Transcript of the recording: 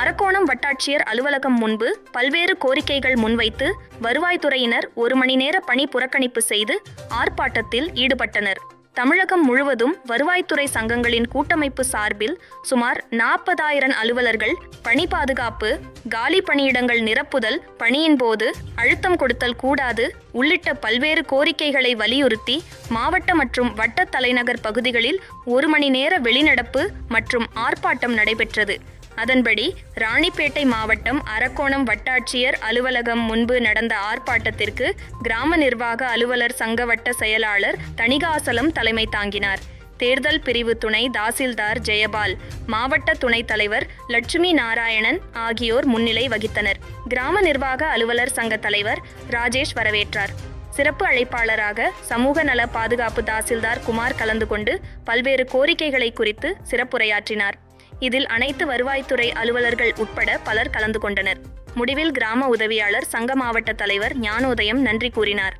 அரக்கோணம் வட்டாட்சியர் அலுவலகம் முன்பு பல்வேறு கோரிக்கைகள் முன்வைத்து வருவாய்த்துறையினர் ஒரு மணி நேர பணி புறக்கணிப்பு செய்து ஆர்ப்பாட்டத்தில் ஈடுபட்டனர். தமிழகம் முழுவதும் வருவாய்த்துறை சங்கங்களின் கூட்டமைப்பு சார்பில் சுமார் நாற்பதாயிரம் அலுவலர்கள் பணி பாதுகாப்பு காலி பணியிடங்கள் நிரப்புதல் பணியின் போது அழுத்தம் கொடுத்தல் கூடாது உள்ளிட்ட பல்வேறு கோரிக்கைகளை வலியுறுத்தி மாவட்ட மற்றும் வட்ட தலைநகர் பகுதிகளில் ஒரு மணி நேர வெளிநடப்பு மற்றும் ஆர்ப்பாட்டம் நடைபெற்றது. அதன்படி ராணிப்பேட்டை மாவட்டம் அரக்கோணம் வட்டாட்சியர் அலுவலகம் முன்பு நடந்த ஆர்ப்பாட்டத்திற்கு கிராம நிர்வாக அலுவலர் சங்க வட்ட செயலாளர் தணிகாசலம் தலைமை தாங்கினார். தேர்தல் பிரிவு துணை தாசில்தார் ஜெயபால் மாவட்ட துணைத் தலைவர் லட்சுமி நாராயணன் ஆகியோர் முன்னிலை வகித்தனர். கிராம நிர்வாக அலுவலர் சங்க தலைவர் ராஜேஷ் வரவேற்றார். சிறப்பு அழைப்பாளராக சமூக நல பாதுகாப்பு தாசில்தார் குமார் கலந்து கொண்டு பல்வேறு கோரிக்கைகளை குறித்து சிறப்புரையாற்றினார். இதில் அனைத்து வருவாய்த்துறை அலுவலர்கள் உட்பட பலர் கலந்து கொண்டனர். முடிவில் கிராம உதவியாளர் சங்க மாவட்ட தலைவர் ஞானோதயம் நன்றி கூறினார்.